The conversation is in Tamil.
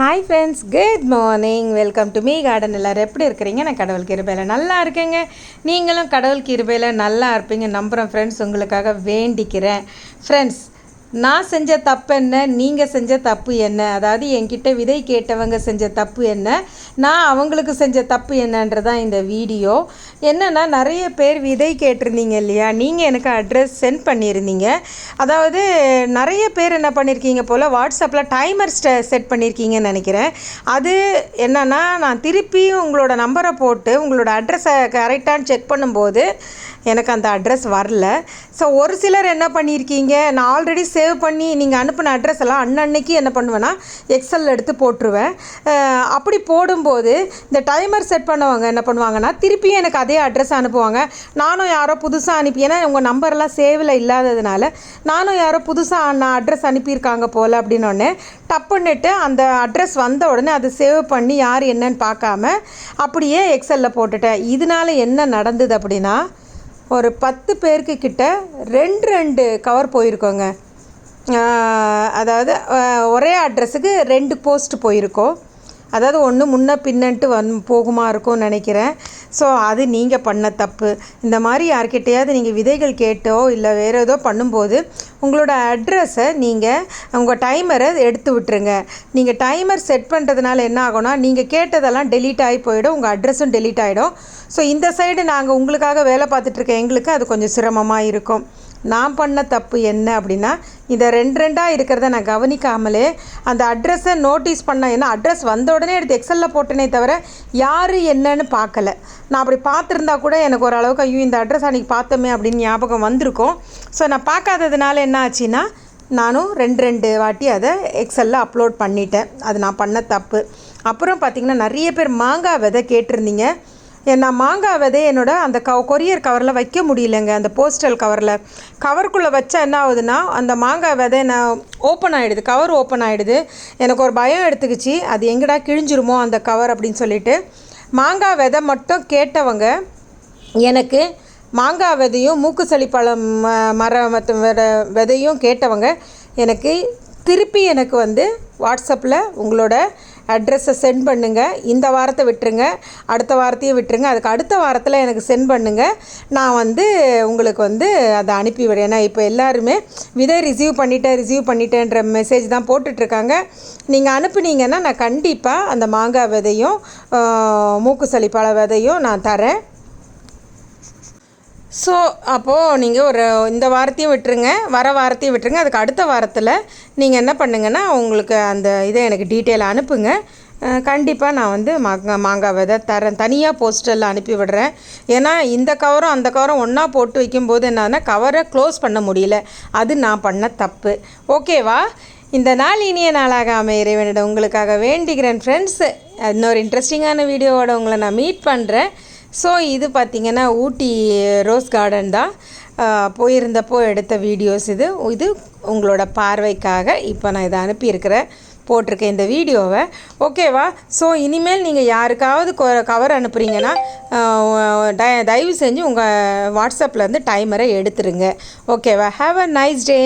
Hi friends good morning welcome to me garden எல்லோரும் எப்படி இருக்கிறீங்க? நான் கடவுள் கிருபையில் நல்லா இருக்கேங்க. நீங்களும் கடவுள் கிருபையில் நல்லா இருப்பீங்க. நம்புகிறேன் ஃப்ரெண்ட்ஸ் உங்களுக்காக வேண்டிக்கிறேன். ஃப்ரெண்ட்ஸ் நான் செஞ்ச தப்பு என்ன? நீங்கள் செஞ்ச தப்பு என்ன? அதாவது என்கிட்ட விதை கேட்டவங்க செஞ்ச தப்பு என்ன? நான் அவங்களுக்கு செஞ்ச தப்பு என்னன்றதான் இந்த வீடியோ. என்னென்னா நிறைய பேர் விதை கேட்டிருந்தீங்க இல்லையா? நீங்கள் எனக்கு அட்ரஸ் சென்ட் பண்ணியிருந்தீங்க. அதாவது நிறைய பேர் என்ன பண்ணியிருக்கீங்க போல் வாட்ஸ்அப்பில் டைமர் செட் பண்ணியிருக்கீங்கன்னு நினைக்கிறேன். அது என்னென்னா நான் திருப்பி உங்களோட நம்பரை போட்டு உங்களோட அட்ரஸை கரெக்டானு செக் பண்ணும்போது எனக்கு அந்த அட்ரஸ் வரல. ஸோ ஒரு சிலர் என்ன பண்ணியிருக்கீங்க நான் ஆல்ரெடி சேவ் பண்ணி நீங்கள் அனுப்பின அட்ரஸ் எல்லாம் அன்னன்னைக்கு என்ன பண்ணுவேன்னா எக்ஸலில் எடுத்து போட்டுருவேன். அப்படி போடும்போது இந்த டைமர் செட் பண்ணவங்க என்ன பண்ணுவாங்கன்னா திருப்பியும் எனக்கு அதே அட்ரஸ் அனுப்புவாங்க. நானும் யாரோ புதுசாக அனுப்பி ஏன்னா உங்கள் நம்பர்லாம் சேவில் இல்லாததுனால நானும் யாரோ புதுசாக நான் அட்ரஸ் அனுப்பியிருக்காங்க போல் அப்படின்னோடனே டப்புன்னுட்டு அந்த அட்ரஸ் வந்த உடனே அதை சேவ் பண்ணி யார் என்னன்னு பார்க்காம அப்படியே எக்ஸலில் போட்டுட்டேன். இதனால என்ன நடந்தது அப்படின்னா ஒரு பத்து பேருக்கு கிட்ட ரெண்டு ரெண்டு கவர் போயிருக்கோங்க. அதாவது ஒரே அட்ரஸுக்கு ரெண்டு போஸ்ட் போயிருக்கோம். அதாவது ஒன்று முன்ன பின்னன்ட்டு வந் போகுமா இருக்கும்னு நினைக்கிறேன். ஸோ அது நீங்கள் பண்ண தப்பு. இந்த மாதிரி யார்கிட்டையாவது நீங்கள் விதைகள் கேட்டோ இல்லை வேறு ஏதோ பண்ணும்போது உங்களோட அட்ரஸை நீங்கள் உங்கள் டைமரை எடுத்து விட்டுருங்க. நீங்கள் டைமர் செட் பண்ணுறதுனால என்ன ஆகும்னா நீங்கள் கேட்டதெல்லாம் டெலீட் ஆகி போயிடும். உங்கள் அட்ரஸும் டெலீட் ஆகிடும் ஸோ இந்த சைடு நாங்கள் உங்களுக்காக வேலை பார்த்துட்ருக்க எங்களுக்கு அது கொஞ்சம் சிரமமாக இருக்கும். நான் பண்ண தப்பு என்ன அப்படின்னா இந்த ரெண்டு ரெண்டாக இருக்கிறத நான் கவனிக்காமலே அந்த அட்ரஸை நோட்டீஸ் பண்ண ஏன்னா அட்ரஸ் வந்த உடனே எடுத்து எக்ஸலில் போட்டேனே தவிர யார் என்னன்னு பார்க்கல. நான் அப்படி பார்த்துருந்தா கூட எனக்கு ஓரளவுக்கு ஐயோ இந்த அட்ரஸ் அன்றைக்கி பார்த்தோமே அப்படின்னு ஞாபகம் வந்திருக்கும். ஸோ நான் பார்க்காததுனால என்ன ஆச்சுன்னா நானும் ரெண்டு ரெண்டு வாட்டி அதை எக்ஸலில் அப்லோட் பண்ணிட்டேன். அது நான் பண்ண தப்பு. அப்புறம் பார்த்திங்கன்னா நிறைய பேர் மாங்காய் விதை கேட்டிருந்தீங்க. நான் மாங்காய் விதை என்னோட அந்த கவ கொரியர் கவரில் வைக்க முடியலங்க அந்த போஸ்டல் கவரில். கவருக்குள்ளே வச்சா என்ன ஆகுதுன்னா அந்த மாங்காய் விதை நான் ஓப்பன் ஆகிடுது கவர் ஓப்பன் ஆகிடுது எனக்கு ஒரு பயம் எடுத்துக்கிச்சு அது எங்கடா கிழிஞ்சிருமோ அந்த கவர் அப்படின்னு சொல்லிட்டு. மாங்காய் விதை மட்டும் கேட்டவங்க எனக்கு மாங்காய் விதையும் மூக்கு சளிப்பழம் ம- மரம் விதையும் கேட்டவங்க எனக்கு திருப்பி எனக்கு வந்து வாட்ஸ்அப்பில் உங்களோட அட்ரஸை சென்ட் பண்ணுங்கள் இந்த வாரத்தை விட்டுருங்க. அடுத்த வாரத்தையும் விட்டுருங்க. அதுக்கு அடுத்த வாரத்தில் எனக்கு சென்ட் பண்ணுங்கள் நான் வந்து உங்களுக்கு வந்து அதை அனுப்பி விடுறேன். ஏன்னா இப்போ எல்லாருமே விதை ரிசீவ் பண்ணிட்டேன் ரிசீவ் பண்ணிட்டேன்ற மெசேஜ் தான் போட்டுட்ருக்காங்க. நீங்கள் அனுப்புனீங்கன்னா நான் கண்டிப்பாக அந்த மாங்காய் விதையும் மூக்கு சளிப்பழ விதையும் நான் தரேன். ஸோ அப்போது நீங்கள் ஒரு இந்த வாரத்தையும் விட்டுருங்க வர வாரத்தையும் விட்டுருங்க அதுக்கு அடுத்த வாரத்தில் நீங்கள் என்ன பண்ணுங்கன்னா உங்களுக்கு அந்த இதை எனக்கு டீட்டெயில் அனுப்புங்க. கண்டிப்பாக நான் வந்து மாங்காய் மாங்காய் விதை தரேன். தனியாக போஸ்டரில் அனுப்பி விடுறேன். ஏன்னா இந்த கவரும் அந்த கவரும் ஒன்றா போட்டு வைக்கும்போது என்னன்னா கவரை க்ளோஸ் பண்ண முடியல. அது நான் பண்ண தப்பு. ஓகேவா? இந்த நாள் இனிய நாளாக அமைய இறைவனிடம் உங்களுக்காக வேண்டிக்கிறேன் ஃப்ரெண்ட்ஸ் இன்னொரு இன்ட்ரெஸ்டிங்கான வீடியோவோட உங்களை நான் மீட் பண்ணுறேன் ஸோ இது பார்த்திங்கன்னா ஊட்டி ரோஸ் கார்டன் தான். போயிருந்தப்போ எடுத்த வீடியோஸ் இது. இது உங்களோட பார்வைக்காக இப்போ நான் இதை அனுப்பியிருக்கிறேன் போட்டிருக்கேன் இந்த வீடியோவை. ஓகேவா ஸோ இனிமேல் நீங்கள் யாருக்காவது கவர் அனுப்புகிறீங்கன்னா தயவு செஞ்சு உங்கள் வாட்ஸ்அப்பில் இருந்து டைமரை எடுத்துருங்க. ஓகேவா ஹாவ் அ நைஸ் டே